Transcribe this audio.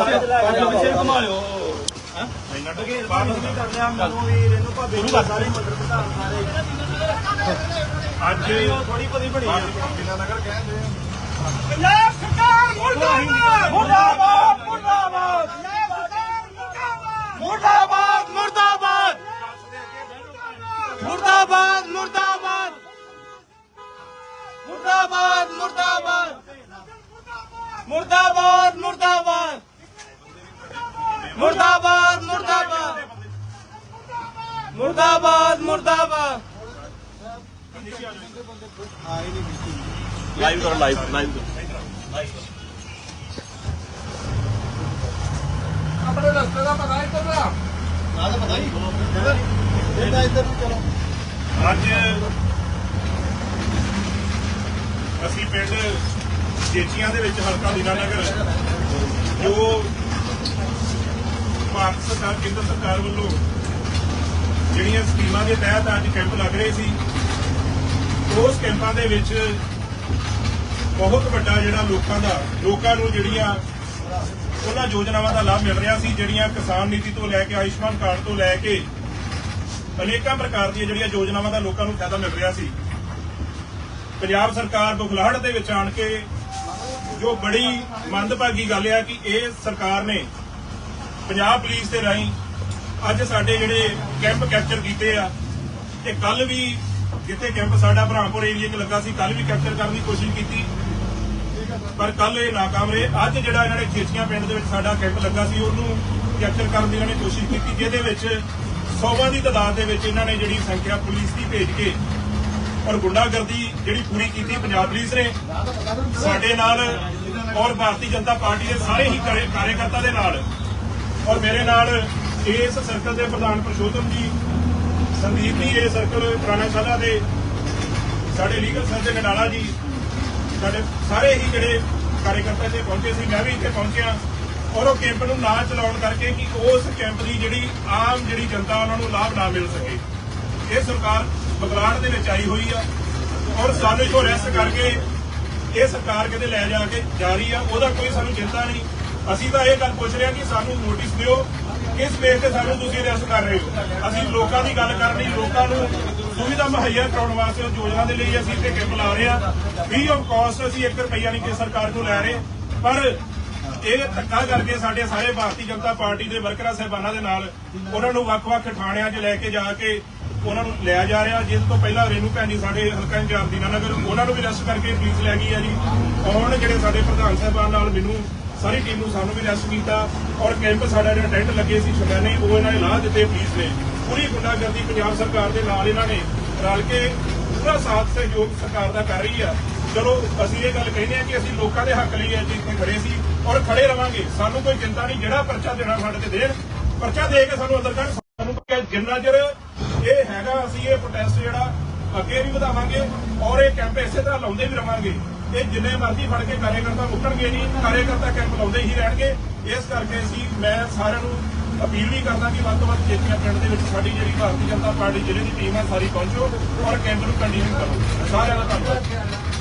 ਪਿੱਛੇ ਘੁਮਾ ਲਿਓ ਅੱਜ ਥੋੜੀ ਪਤੀ ਬਣੀ ਨਗਰ ਕਹਿੰਦੇ ਪੰਜਾਬ ਸਰਕਾਰ ਮੁਰਦਾਬਾਦ ਮੁਰਦਾਬਾਦ ਮੁਰਦਾਬਾਦ ਮੁਰਦਾਬਾਦ ਮੁਰਦਾਬਾਦ ਮੁਰਦਾਬਾਦ ਮੁਰਦਾਬਾਦ ਮੁਰਦਾਬਾਦ ਮੁਰਦਾਬਾਦ ਮੁਰਦਾਬਾਦ ਮੁਰਦਾਬਾਦ ਮੁਰਦਾਬਾਦ ਮੁਰਦਾਬਾਦ। ਮੁਰਦਾਬਾਦ ਮੁਰਦਾਬਾਦ। ਲਾਈਵ ਕਰੋ ਲਾਈਵ ਲਾਈਵ ਕਰੋ। ਆਪਣੇ ਰਸਤੇ ਦਾ ਪਤਾ ਇੱਧਰ ਦਾ। ਅੱਜ ਅਸੀਂ ਪਿੰਡ ਜੇਚੀਆਂ ਦੇ ਵਿੱਚ ਹਲਕਾ ਦੀਨਾਨਗਰ ਜੋ ਭਾਰਤ ਸਰਕਾਰ, ਕੇਂਦਰ ਸਰਕਾਰ ਵੱਲੋਂ ਜਿਹੜੀਆਂ ਸਕੀਮਾਂ ਦੇ ਤਹਿਤ ਅੱਜ ਕੈਂਪ ਲੱਗ ਰਹੇ ਸੀ, ਉਸ ਕੈਂਪਾਂ ਦੇ ਵਿੱਚ ਬਹੁਤ ਵੱਡਾ ਜਿਹੜਾ ਲੋਕਾਂ ਦਾ, ਲੋਕਾਂ ਨੂੰ ਜਿਹੜੀਆਂ ਉਹਨਾਂ ਯੋਜਨਾਵਾਂ ਦਾ ਲਾਭ ਮਿਲ ਰਿਹਾ ਸੀ, ਜਿਹੜੀਆਂ ਕਿਸਾਨ ਨੀਤੀ ਤੋਂ ਲੈ ਕੇ, ਆਯੁਸ਼ਮਾਨ ਕਾਰਡ ਤੋਂ ਲੈ ਕੇ ਅਨੇਕਾਂ ਪ੍ਰਕਾਰ ਦੀਆਂ ਜਿਹੜੀਆਂ ਯੋਜਨਾਵਾਂ ਦਾ ਲੋਕਾਂ ਨੂੰ ਫਾਇਦਾ ਮਿਲ ਰਿਹਾ ਸੀ। ਪੰਜਾਬ ਸਰਕਾਰ ਬੁਖਲਾਹਟ ਦੇ ਵਿੱਚ ਆਣ ਕੇ ਜੋ ਬੜੀ ਮੰਦਭਾਗੀ ਗੱਲ ਹੈ ਕਿ ਇਹ ਸਰਕਾਰ ਨੇ ਪੰਜਾਬ ਪੁਲਿਸ ਦੇ ਰਾਹੀਂ ਅੱਜ ਸਾਡੇ ਜਿਹੜੇ ਕੈਂਪ ਕੈਪਚਰ ਕੀਤੇ ਆ, ਤੇ ਕੱਲ ਵੀ ਜਿੱਥੇ ਕੈਂਪ ਸਾਡਾ ਬ੍ਰਹਮਪੁਰ ਏਰੀਆ 'ਚ ਲੱਗਾ ਸੀ ਕੱਲ ਵੀ ਕੈਪਚਰ ਕਰਨ ਦੀ ਕੋਸ਼ਿਸ਼ ਕੀਤੀ। ਪਰ ਕੱਲ ਇਹ ਨਾਕਾਮ ਰਹੇ। ਅੱਜ ਜਿਹੜਾ ਇਹਨਾਂ ਨੇ ਖੇਚੀਆਂ ਪਿੰਡ ਦੇ ਵਿੱਚ ਸਾਡਾ ਕੈਂਪ ਲੱਗਾ ਸੀ, ਉਹਨੂੰ ਕੈਪਚਰ ਕਰਨ ਦੀ ਇਹਨਾਂ ਨੇ ਕੋਸ਼ਿਸ਼ ਕੀਤੀ, ਜਿਹਦੇ ਵਿੱਚ ਸੌਵਾਂ ਦੀ ਤਾਦਾਦ ਦੇ ਵਿੱਚ ਇਹਨਾਂ ਨੇ ਜਿਹੜੀ ਸੰਖਿਆ ਪੁਲਿਸ ਦੀ ਭੇਜ ਕੇ ਔਰ ਗੁੰਡਾਗਰਦੀ ਜਿਹੜੀ ਪੂਰੀ ਕੀਤੀ, ਪੰਜਾਬ ਪੁਲਿਸ ਨੇ। ਸਾਡੇ ਨਾਲ ਔਰ ਭਾਰਤੀ ਜਨਤਾ ਪਾਰਟੀ ਦੇ ਸਾਰੇ ਹੀ ਕਾਰੇ- ਕਾਰਜਕਰਤਾ ਦੇ ਨਾਲ ਔਰ ਮੇਰੇ ਨਾਲ ਇਸ ਸਰਕਲ ਦੇ ਪ੍ਰਧਾਨ ਪ੍ਰਸ਼ੋਤਮ ਜੀ, ਸੰਦੀਪ ਜੀ, ਇਹ ਸਰਕਲ ਪੁਰਾਣਾ ਸ਼ਾਲਾ ਦੇ ਸਾਡੇ ਲੀਗਲ ਸਰ ਦੇ ਨਡਾਲਾ ਜੀ, ਸਾਡੇ ਸਾਰੇ ਹੀ ਜਿਹੜੇ ਕਾਰਜਕਰਤਾ ਇੱਥੇ ਪਹੁੰਚੇ ਸੀ, ਮੈਂ ਵੀ ਇੱਥੇ ਪਹੁੰਚਿਆ। ਔਰ ਉਹ ਕੈਂਪ ਨੂੰ ਨਾ ਚਲਾਉਣ ਕਰਕੇ ਕਿ ਉਸ ਕੈਂਪ ਦੀ ਜਿਹੜੀ ਆਮ ਜਿਹੜੀ ਜਨਤਾ, ਉਹਨਾਂ ਨੂੰ ਲਾਭ ਨਾ ਮਿਲ ਸਕੇ। ਇਹ ਸਰਕਾਰ ਬਗਲਾੜ ਦੇ ਵਿੱਚ ਆਈ ਹੋਈ ਆ। ਔਰ ਸਾਨੂੰ ਜੋ ਰੈਸਟ ਕਰਕੇ ਇਹ ਸਰਕਾਰ ਕਿਤੇ ਲੈ ਜਾ ਕੇ ਜਾ ਰਹੀ ਆ, ਉਹਦਾ ਕੋਈ ਸਾਨੂੰ ਚਿੰਤਾ ਨਹੀਂ। ਅਸੀਂ ਤਾਂ ਇਹ ਗੱਲ ਪੁੱਛ ਰਹੇ ਹਾਂ ਕਿ ਸਾਨੂੰ ਨੋਟਿਸ ਦਿਓ ਕਿਸ ਬੇਸ ਤੇ ਸਾਨੂੰ ਤੁਸੀਂ ਅਰੈਸਟ ਕਰ ਰਹੇ ਹੋ। ਅਸੀਂ ਲੋਕਾਂ ਦੀ ਗੱਲ ਕਰਨੀ ਲੋਕਾਂ ਨੂੰ ਸੁਵਿਧਾ ਮੁਹੱਈਆ ਕਰਾਉਣ ਵਾਸਤੇ ਉਹ ਯੋਜਨਾ ਦੇ ਲਈ ਅਸੀਂ ਇੱਥੇ ਕੈਂਪ ਲਾ ਰਹੇ ਹਾਂ। ਫ੍ਰੀ ਆਫ ਕਾਸਟ ਅਸੀਂ 1 ਰੁਪਈਆ ਨਹੀਂ ਕਿ ਸਰਕਾਰ ਕੋਲ ਲੈ ਰਹੇ। ਪਰ ਇਹ ਧੱਕਾ ਕਰਕੇ ਸਾਡੇ ਸਾਰੇ ਭਾਰਤੀ ਜਨਤਾ ਪਾਰਟੀ ਦੇ ਵਰਕਰਾਂ, ਸਹਿਬਾਨਾਂ ਦੇ ਨਾਲ ਉਹਨਾਂ ਨੂੰ ਵੱਖ-ਵੱਖ ਥਾਣਿਆਂ 'ਚ ਲੈ ਕੇ ਜਾ ਕੇ ਉਹਨਾਂ ਨੂੰ ਲਿਆ ਜਾ ਰਿਹਾ। ਜਿਸ ਤੋਂ ਪਹਿਲਾਂ ਰੇਨੂ ਭੈਣੀ ਸਾਡੇ ਹਲਕਾ ਇੰਚਾਰਜ ਦੀਨਾਨਗਰ, ਉਹਨਾਂ ਨੂੰ ਵੀ ਅਰੈਸਟ ਕਰਕੇ ਪੁਲਿਸ ਲੈ ਗਈ ਹੈ ਜੀ। ਹੁਣ ਜਿਹੜੇ ਸਾਡੇ ਪ੍ਰਧਾਨ ਸਾਹਿਬਾਨ ਨਾਲ ਮੈਨੂੰ ਸਾਰੀ ਟੀਮ ਨੂੰ ਸਾਨੂੰ ਵੀ ਅਰੈਸਟ ਕੀਤਾ ਔਰ ਕੈਂਪ ਸਾਡਾ ਜਿਹੜਾ ਟੈਂਟ ਲੱਗੇ ਸੀ ਸ਼ੁਗਾਨੇ ਉਹ ਇਹਨਾਂ ਨੇ ਲਾ ਦਿੱਤੇ ਪੁਲਿਸ ਨੇ। ਪੂਰੀ ਗੁੰਡਾਗਰਦੀ ਪੰਜਾਬ ਸਰਕਾਰ ਦੇ ਨਾਲ ਇਹਨਾਂ ਨੇ ਰਲ ਕੇ ਪੂਰਾ ਸਾਥ ਸਹਿਯੋਗ ਸਰਕਾਰ ਦਾ ਕਰ ਰਹੀ ਆ। ਚਲੋ, ਅਸੀਂ ਇਹ ਗੱਲ ਕਹਿੰਦੇ ਆ ਕਿ ਅਸੀਂ ਲੋਕਾਂ ਦੇ ਹੱਕ ਲਈ ਅੱਜ ਇੱਥੇ ਖੜੇ ਸੀ ਔਰ ਖੜੇ ਰਵਾਂਗੇ। ਸਾਨੂੰ ਕੋਈ ਚਿੰਤਾ ਨਹੀਂ, ਜਿਹੜਾ ਪਰਚਾ ਦੇਣਾ ਸਾਡੇ ਤੇ ਦੇਣ, ਪਰਚਾ ਦੇ ਕੇ ਸਾਨੂੰ ਅੰਦਰ ਕੱਢ, ਸਾਨੂੰ ਜਿੰਨਾ ਚਿਰ ਇਹ ਹੈਗਾ, ਅਸੀਂ ਇਹ ਪ੍ਰੋਟੈਸਟ ਜਿਹੜਾ ਅੱਗੇ ਵੀ ਵਧਾਵਾਂਗੇ ਔਰ ਇਹ ਕੈਂਪ ਇਸੇ ਤਰ੍ਹਾਂ ਲਾਉਂਦੇ ਵੀ ਰਵਾਂਗੇ। ਇਹ ਜਿੰਨੇ ਮਰਜ਼ੀ ਫੜ ਕੇ ਕਰਤਾ ਮੁੱਕਣਗੇ ਨਹੀਂ ਕਰਤਾ ਕੈਂਪ ਲਾਉਂਦੇ ਹੀ ਰਹਿਣਗੇ। ਇਸ ਕਰਕੇ ਅਸੀਂ, ਮੈਂ ਸਾਰਿਆਂ ਨੂੰ ਅਪੀਲ ਵੀ ਕਰਦਾ ਕਿ ਵੱਧ ਤੋਂ ਵੱਧ ਚੇਤੀਆਂ ਪਿੰਡ ਦੇ ਵਿੱਚ ਸਾਡੀ ਜਿਹੜੀ ਭਾਰਤੀ ਜਨਤਾ ਪਾਰਟੀ ਜ਼ਿਲ੍ਹੇ ਦੀ ਟੀਮ ਹੈ, ਸਾਰੀ ਪਹੁੰਚੋ ਔਰ ਕੈਂਪ ਨੂੰ ਕੰਟੀਨਿਊ ਕਰੋ। ਸਾਰਿਆਂ ਦਾ ਧੰਨਵਾਦ।